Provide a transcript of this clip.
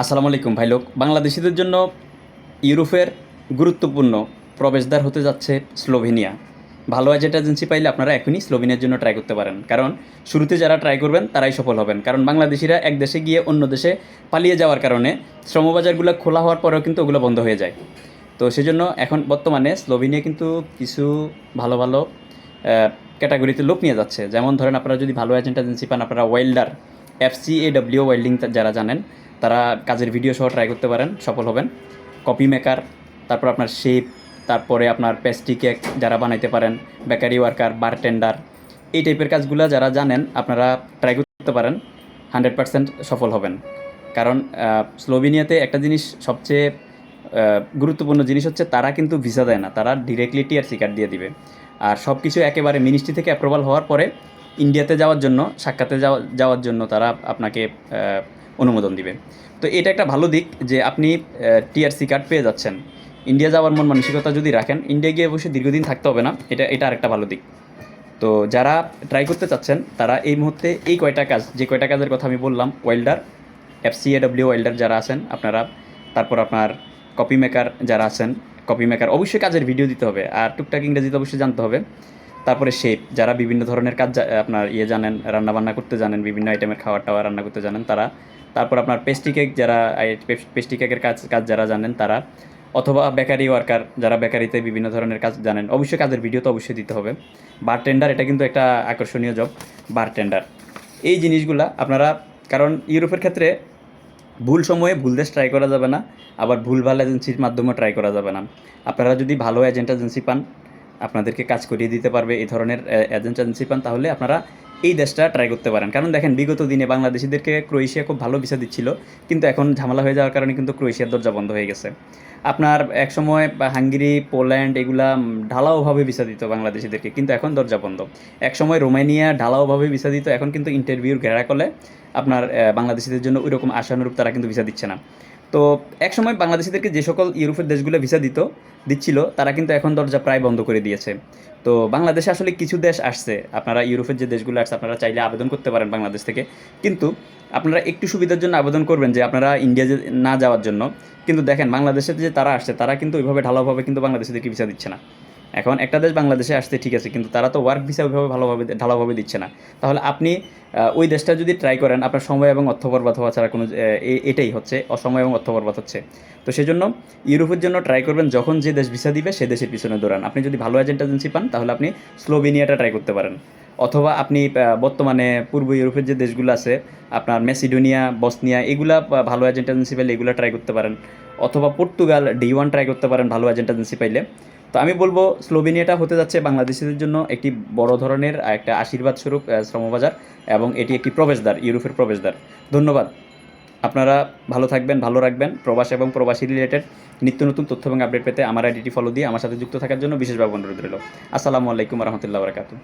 আসসালামু আলাইকুম, ভাই লোক। বাংলাদেশিদের জন্য ইউরোপের গুরুত্বপূর্ণ প্রবেশদ্বার হতে যাচ্ছে স্লোভেনিয়া। ভালো এজেন্ট এজেন্সি পাইলে আপনারা এখনই স্লোভেনিয়ার জন্য ট্রাই করতে পারেন। কারণ শুরুতে যারা ট্রাই করবেন, তারাই সফল হবেন। কারণ বাংলাদেশিরা এক দেশে গিয়ে অন্য দেশে পালিয়ে যাওয়ার কারণে শ্রমবাজারগুলো খোলা হওয়ার পরেও কিন্তু ওগুলো বন্ধ হয়ে যায়। তো সেজন্য এখন বর্তমানে স্লোভেনিয়া কিন্তু কিছু ভালো ভালো ক্যাটাগরিতে লোক নিয়ে যাচ্ছে। যেমন ধরেন আপনারা যদি ভালো এজেন্ট এজেন্সি পান, আপনারা welder FC A W welding যারা জানেন তারা কাজের ভিডিও সহ ট্রাই করতে পারেন, সফল হবেন। কপি মেকার তারপর আপনার শেপ তারপরে আপনার পেস্ট্রি কেক যারা বানাইতে পারেন বেকারি ওয়ার্কার বারটেন্ডার এই টাইপের কাজগুলো যারা জানেন, আপনারা ট্রাই করতে পারেন হান্ড্রেড পার্সেন্ট সফল হবেন। কারণ স্লোভেনিয়াতে একটা জিনিস সবচেয়ে গুরুত্বপূর্ণ জিনিস হচ্ছে তারা কিন্তু ভিসা দেয় না, তারা ডিরেক্টলি টিআরসি কার্ড দিয়ে দিবে। আর সব কিছু একেবারে মিনিস্ট্রি থেকে অ্যাপ্রুভাল হওয়ার পরে ইন্ডিয়াতে যাওয়ার জন্য, সাক্ষাতে যাওয়া, যাওয়ার জন্য তারা আপনাকে অনুমোদন দিবে। তো এটা একটা ভালো দিক যে আপনি টিআরসি কার্ড পেয়ে যাচ্ছেন। ইন্ডিয়া যাওয়ার মন মানসিকতা যদি রাখেন ইন্ডিয়া গিয়ে অবশ্যই দীর্ঘদিন থাকতে হবে না। এটা এটা আরেকটা ভালো দিক। তো যারা ট্রাই করতে চাচ্ছেন, তারা এই মুহূর্তে এই কয়টা কাজ, যে কয়টা কাজের কথা আমি বললাম ওয়েল্ডার এফসিএডব্লিউ ওয়েল্ডার যারা আছেন, আপনারা, তারপর আপনার কপি মেকার যারা আছেন কপি মেকার অবশ্যই কাজের ভিডিও দিতে হবে। আর টুকটাক ইংরেজিতে অবশ্যই জানতে হবে। তারপরে শেপ যারা বিভিন্ন ধরনের কাজ আপনার ইয়ে জানেন রান্না বান্না করতে জানেন, বিভিন্ন আইটেমের খাবার টাবার রান্না করতে জানেন তারা। তারপর আপনার পেস্ট্রি কেক যারা পেস্ট্রি কেকের কাজ কাজ যারা জানেন তারা, অথবা বেকারি ওয়ার্কার যারা বেকারিতে বিভিন্ন ধরনের কাজ জানেন, অবশ্যই কাজের ভিডিও তো অবশ্যই দিতে হবে। বারটেন্ডার এটা কিন্তু একটা আকর্ষণীয় জব বারটেন্ডার এই জিনিসগুলা আপনারা, কারণ ইউরোপের ক্ষেত্রে ভুল সময়ে ভুল দেশ ট্রাই করা যাবে না, আবার ভুল ভালো এজেন্সির মাধ্যমে ট্রাই করা যাবে না। আপনারা যদি ভালো এজেন্ট এজেন্সি পান আপনাদেরকে কাজ করিয়ে দিতে পারবে এই ধরনের এজেন্ট এজেন্সি পান, তাহলে আপনারা এই দেশটা ট্রাই করতে পারেন। কারণ দেখেন, বিগত দিনে বাংলাদেশিদেরকে ক্রোয়েশিয়া খুব ভালো ভিসা দিচ্ছিল, কিন্তু এখন ঝামেলা হয়ে যাওয়ার কারণে কিন্তু ক্রোয়েশিয়ার দরজা বন্ধ হয়ে গেছে। আপনার একসময় হাঙ্গেরি, পোল্যান্ড এগুলা ঢালাওভাবে ভিসা দিত বাংলাদেশিদেরকে, কিন্তু এখন দরজা বন্ধ। একসময় রোমানিয়া ঢালাওভাবে ভিসা দিত, এখন কিন্তু ইন্টারভিউর ঘেরা করলে আপনার বাংলাদেশিদের জন্য ওইরকম আশানুরূপ তারা কিন্তু ভিসা দিচ্ছে না। তো একসময় বাংলাদেশিদেরকে যে সকল ইউরোপের দেশগুলো ভিসা দিত, দিচ্ছিল, তারা কিন্তু এখন দরজা প্রায় বন্ধ করে দিয়েছে। তো বাংলাদেশে আসলে কিছু দেশ আসছে, আপনারা ইউরোপের যে দেশগুলো আসছে আপনারা চাইলে আবেদন করতে পারেন বাংলাদেশ থেকে। কিন্তু আপনারা একটু সুবিধার জন্য আবেদন করবেন যে আপনারা ইন্ডিয়া না যাওয়ার জন্য। কিন্তু দেখেন, বাংলাদেশে যে তারা আসছে, তারা কিন্তু ওইভাবে ঢালাওভাবে কিন্তু বাংলাদেশিদেরকে ভিসা দিচ্ছে না। এখন একটা দেশ বাংলাদেশে আসতে ঠিক আছে, কিন্তু তারা তো ওয়ার্ক ভিসা ওইভাবে ভালোভাবে ঢালাওভাবে দিচ্ছে না। তাহলে আপনি ওই দেশটা যদি ট্রাই করেন, আপনার সময় এবং অর্থ বরবাদ হওয়া ছাড়া কোনো এটাই হচ্ছে, অসময় এবং অর্থ বরবাদ হচ্ছে। তো সেজন্য ইউরোপের জন্য ট্রাই করবেন যখন যে দেশ ভিসা দিবে, সে দেশের পিছনে দৌড়ান। আপনি যদি ভালো এজেন্ট এজেন্সি পান, তাহলে আপনি স্লোভেনিয়াটা ট্রাই করতে পারেন। অথবা আপনি বর্তমানে পূর্ব ইউরোপের যে দেশগুলো আছে, আপনার মেসিডোনিয়া বসনিয়া, এগুলা ভালো এজেন্ট এজেন্সি পাইলে এগুলো ট্রাই করতে পারেন। অথবা পর্তুগাল, ডি ওয়ান ট্রাই করতে পারেন ভালো এজেন্ট এজেন্সি পাইলে। তো আমি বলব, স্লোভেনিয়াটা হতে যাচ্ছে বাংলাদেশিদের জন্য একটি বড় ধরনের একটা আশীর্বাদ স্বরূপ শ্রমবাজার এবং এটি একটি প্রবেশদ্বার, ইউরোপের প্রবেশদ্বার। ধন্যবাদ। আপনারা ভালো থাকবেন, ভালো রাখবেন। প্রবাস এবং প্রবাসী রিলেটেড নিত্য নতুন তথ্য এবং আপডেট পেতে আমার আইডিটি ফলো দিয়ে আমার সাথে যুক্ত থাকার জন্য বিশেষভাবে অনুরোধ রইল। আসসালামু আলাইকুম রহমতুল্লাহ বরকাতু